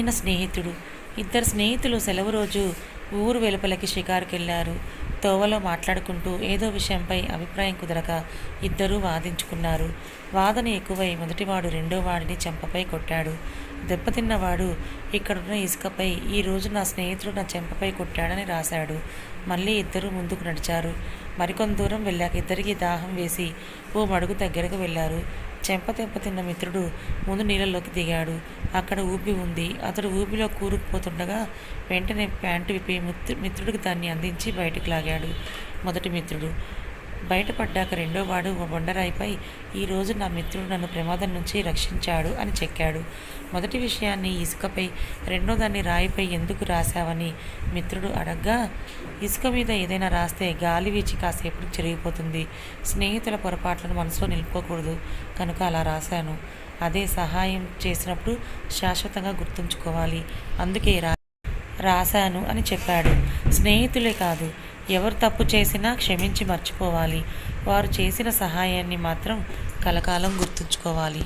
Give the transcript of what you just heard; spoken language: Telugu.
నిజమైన స్నేహితుడు. ఇద్దరు స్నేహితులు సెలవు రోజు ఊరు వెలుపలకి షికారుకెళ్ళారు. తోవలో మాట్లాడుకుంటూ ఏదో విషయంపై అభిప్రాయం కుదరక ఇద్దరూ వాదించుకున్నారు. వాదన ఎక్కువై మొదటివాడు రెండో వాడిని చెంపపై కొట్టాడు. దెబ్బతిన్నవాడు ఇక్కడున్న ఇసుకపై ఈ రోజు నా స్నేహితుడు నా చెంపపై కొట్టాడని రాశాడు. మళ్ళీ ఇద్దరూ ముందుకు నడిచారు. మరికొంత దూరం వెళ్ళాక ఇద్దరికి దాహం వేసి ఓ మడుగు దగ్గరకు వెళ్ళారు. చెంప తిన్న మిత్రుడు ముందు నీళ్ళలోకి దిగాడు. అక్కడ ఊపి ఉంది. అతడు ఊపిలో కూరుకుపోతుండగా వెంటనే ప్యాంటు విప్పి మిత్రు మిత్రుడికి దాన్ని అందించి బయటకు లాగాడు. మొదటి మిత్రుడు బయటపడ్డాక రెండో వాడు ఓ బొండరాయిపై ఈరోజు నా మిత్రుడు నన్ను ప్రమాదం నుంచి రక్షించాడు అని చెక్కాడు. మొదటి విషయాన్ని ఇసుకపై రెండో దాన్ని రాయిపై ఎందుకు రాశావని మిత్రుడు అడగ్గా ఇసుక మీద ఏదైనా రాస్తే గాలి వీచి కాసేపు చెరిగిపోతుంది. స్నేహితుల పొరపాట్లను మనసులో నిలుపుకోకూడదు. కనుక అలా రాశాను. అదే సహాయం చేసినప్పుడు శాశ్వతంగా గుర్తుంచుకోవాలి. అందుకే రా రాశాను అని చెప్పాడు. స్నేహితులే కాదు ఎవరు తప్పు చేసినా క్షమించి మర్చిపోవాలి. వారు చేసిన సహాయాన్ని మాత్రం కలకాలం గుర్తుంచుకోవాలి.